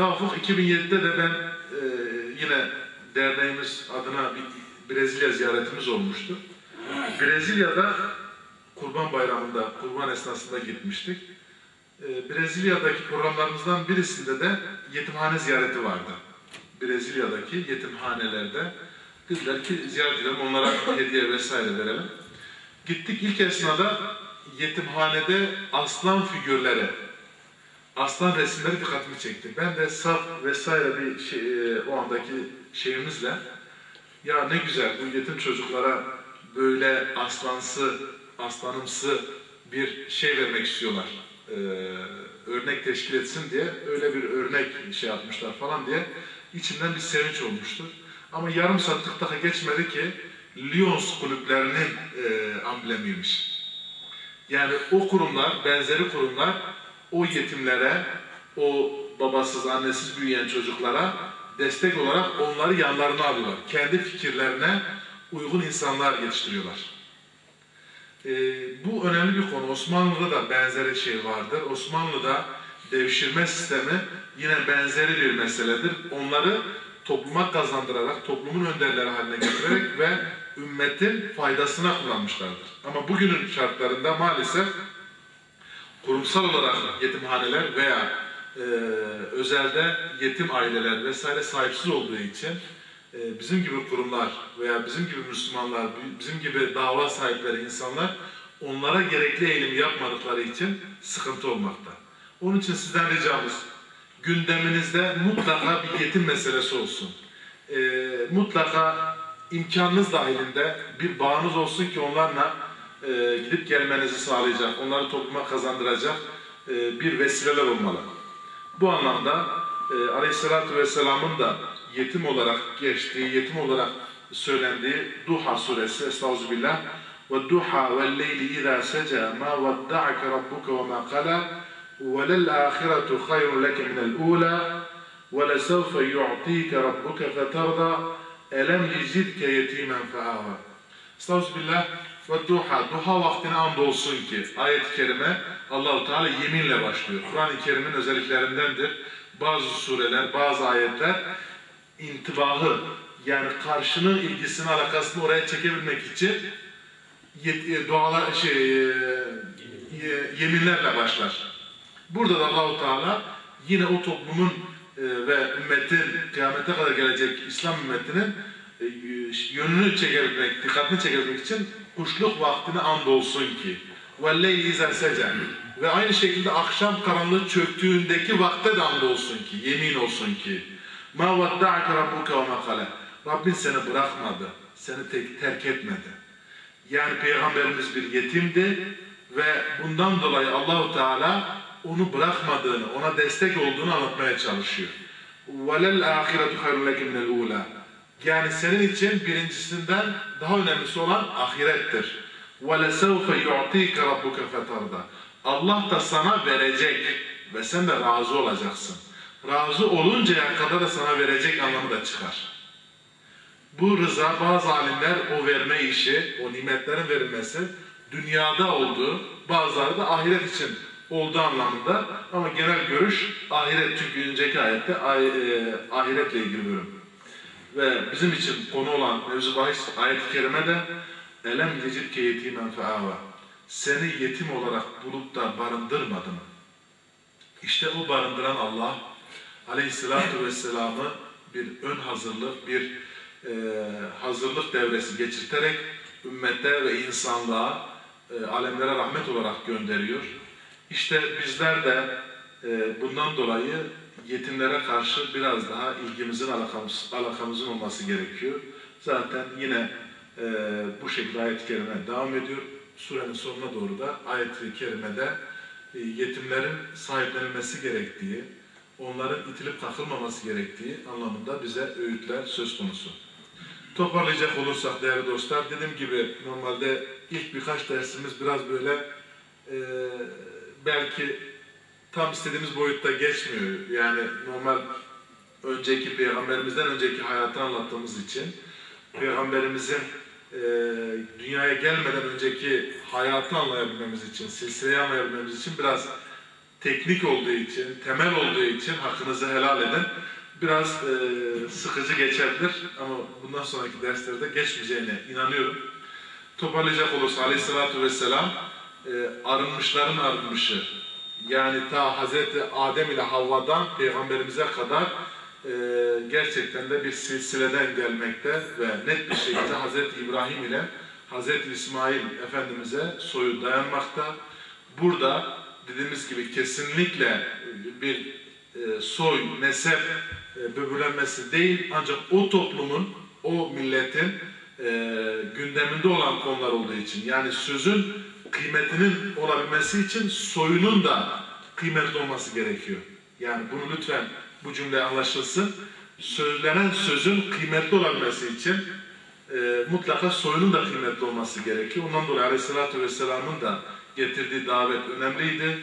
Tevafuk 2007'de de ben e, yine derneğimiz adına bir Brezilya ziyaretimiz olmuştu. Brezilya'da Kurban Bayramı'nda, kurban esnasında gitmiştik. E, Brezilya'daki programlarımızdan birisinde de yetimhane ziyareti vardı. Brezilya'daki yetimhanelerde dediler ki ziyaret edelim, onlara hediye vesaire verelim. Gittik ilk esnada yetimhanede aslan figürleri, aslan resimleri dikkatimi çekti. Ben de saf vesaire bir şey, e, o andaki şeyimizle ya ne güzel bu yetim çocuklara böyle aslansı, aslanımsı bir şey vermek istiyorlar. Ee, örnek teşkil etsin diye öyle bir örnek şey yapmışlar falan diye içimden bir sevinç olmuştur. Ama yarım saat 40 dakika geçmedi ki Lyons kulüplerinin e, amblemiymiş. Yani o kurumlar, benzeri kurumlar o yetimlere, o babasız, annesiz büyüyen çocuklara destek olarak onları yanlarına alıyorlar. Kendi fikirlerine uygun insanlar yetiştiriyorlar. Ee, bu önemli bir konu. Osmanlı'da da benzeri şey vardır. Osmanlı'da devşirme sistemi yine benzeri bir meseledir. Onları topluma kazandırarak, toplumun önderleri haline getirerek ve ümmetin faydasına kullanmışlardır. Ama bugünün şartlarında maalesef kurumsal olarak yetimhaneler veya e, özelde yetim aileler vesaire sahipsiz olduğu için e, bizim gibi kurumlar veya bizim gibi Müslümanlar, bizim gibi dava sahipleri insanlar onlara gerekli eğilim yapmadıkları için sıkıntı olmakta. Onun için sizden ricamız gündeminizde mutlaka bir yetim meselesi olsun. E, mutlaka imkanınız dahilinde bir bağınız olsun ki onlarla e, gidip gelmenizi sağlayacak, onları topluma kazandıracak e, bir vesileler olmalı. Bu anlamda e, Aleyhisselatü Vesselam'ın da yetim olarak geçtiği, yetim olarak söylendiği Duha suresi, Estağfirullah ve duha ve leyli izâ seca ma vedda'ake rabbuke ve ma kala ve lel ahiretu hayrun leke minel ula ve lesevfe yu'tike rabbuke feterda elem yizidke yetimen fe'ava Estağfirullah ve duha, duha vaktine andolsun ki ayet-i kerime Allahu Teala yeminle başlıyor. Kur'an-ı Kerim'in özelliklerindendir. Bazı sureler, bazı ayetler intibahı yani karşının ilgisini, alakasını oraya çekebilmek için yet- dualar şey e, e, yeminlerle başlar. Burada da Allahu Teala yine o toplumun e, ve ümmetin kıyamete kadar gelecek İslam ümmetinin e, yönünü çekebilmek, dikkatini çekebilmek için kuşluk vaktine andolsun ki وَالْلَيْلِ اِذَا سَجَى ve aynı şekilde akşam karanlığı çöktüğündeki vakte de andolsun ki, yemin olsun ki مَا وَدَّعَكَ رَبُّكَ وَمَا قَلَى Rabbin seni bırakmadı, seni tek, terk etmedi. Yani Peygamberimiz bir yetimdi ve bundan dolayı Allahu Teala onu bırakmadığını, ona destek olduğunu anlatmaya çalışıyor. وَلَلْ آخِرَةُ خَيْرٌ لَكِ مِنَ الْاُولَى Yani senin için birincisinden daha önemlisi olan ahirettir. وَلَسَوْفَ يُعْطِيكَ رَبُّكَ فَتَرْضَى Allah da sana verecek ve sen de razı olacaksın. Razı oluncaya kadar da sana verecek anlamı da çıkar. Bu rıza bazı alimler o verme işi, o nimetlerin verilmesi dünyada olduğu, bazıları da ahiret için olduğu anlamında ama genel görüş ahiret çünkü önceki ayette ah, e, ahiretle ilgili bölüm. Ve bizim için konu olan mevzu bahis ayet-i kerimede elem yecibke yetimen feava seni yetim olarak bulup da barındırmadı mı? İşte o barındıran Allah Aleyhisselatü Vesselam'ı bir ön hazırlık, bir e, hazırlık devresi geçirterek ümmete ve insanlığa, e, alemlere rahmet olarak gönderiyor. İşte bizler de e, bundan dolayı yetimlere karşı biraz daha ilgimizin, alakamız, alakamızın olması gerekiyor. Zaten yine e, bu şekilde ayet-i kerime devam ediyor. Surenin sonuna doğru da ayet-i kerimede e, yetimlerin sahiplenilmesi gerektiği, onların itilip kakılmaması gerektiği anlamında bize öğütler söz konusu. Toparlayacak olursak değerli dostlar, dediğim gibi normalde ilk birkaç dersimiz biraz böyle e, belki tam istediğimiz boyutta geçmiyor. Yani normal önceki peygamberimizden önceki hayatını anlattığımız için peygamberimizin e, dünyaya gelmeden önceki hayatı anlayabilmemiz için, silsileyi anlayabilmemiz için biraz teknik olduğu için, temel olduğu için hakkınızı helal edin. Biraz e, sıkıcı geçebilir ama bundan sonraki derslerde geçmeyeceğine inanıyorum. Toparlayacak olursa aleyhissalatü vesselam e, arınmışların arınmışı yani ta Hazreti Adem ile Havva'dan peygamberimize kadar e, gerçekten de bir silsileden gelmekte ve net bir şekilde Hazreti İbrahim ile Hazreti İsmail Efendimiz'e soyu dayanmakta. Burada dediğimiz gibi kesinlikle bir e, soy, mezhep e, böbürlenmesi değil ancak o toplumun, o milletin e, gündeminde olan konular olduğu için yani sözün kıymetinin olabilmesi için soyunun da kıymetli olması gerekiyor. Yani bunu lütfen bu cümle anlaşılsın. Söylenen sözün kıymetli olabilmesi için e, mutlaka soyunun da kıymetli olması gerekiyor. Ondan dolayı Aleyhisselatü Vesselam'ın da getirdiği davet önemliydi.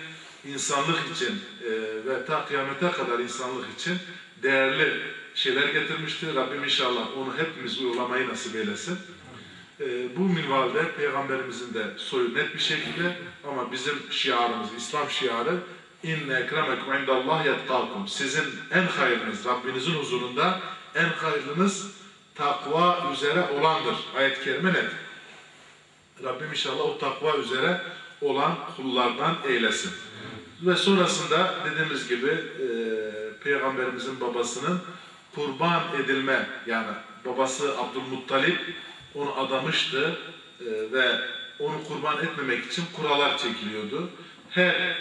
İnsanlık için e, ve ta kıyamete kadar insanlık için değerli şeyler getirmişti. Rabbim inşallah onu hepimiz uygulamayı nasip eylesin. E, bu minvalde Peygamberimizin de soyu net bir şekilde ama bizim şiarımız, İslam şiarı inne ekremekum indallah yetkalkum. Sizin en hayırınız Rabbinizin huzurunda en hayırlınız takva üzere olandır. Ayet-i kerime net. Rabbim inşallah o takva üzere olan kullardan eylesin. Ve sonrasında dediğimiz gibi e, Peygamberimizin babasının kurban edilme yani babası Abdülmuttalip onu adamıştı e, ve onu kurban etmemek için kuralar çekiliyordu. Her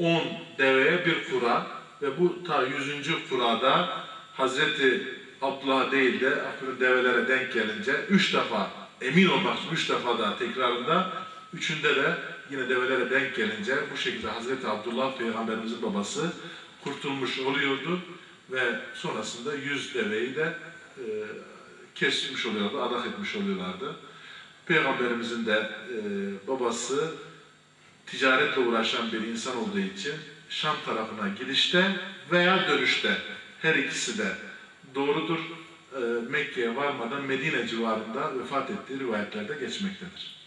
10 deveye bir kura ve bu ta 100. kurada Hazreti Abdullah değil de develere denk gelince üç defa emin olmak için üç defa da tekrarında üçünde de yine develere denk gelince bu şekilde Hazreti Abdullah Peygamberimizin babası kurtulmuş oluyordu ve sonrasında yüz deveyi de e, kesmiş oluyordu, adak etmiş oluyorlardı. Peygamberimizin de e, babası ticaretle uğraşan bir insan olduğu için Şam tarafına gidişte veya dönüşte her ikisi de doğrudur. E, Mekke'ye varmadan Medine civarında vefat ettiği rivayetlerde geçmektedir.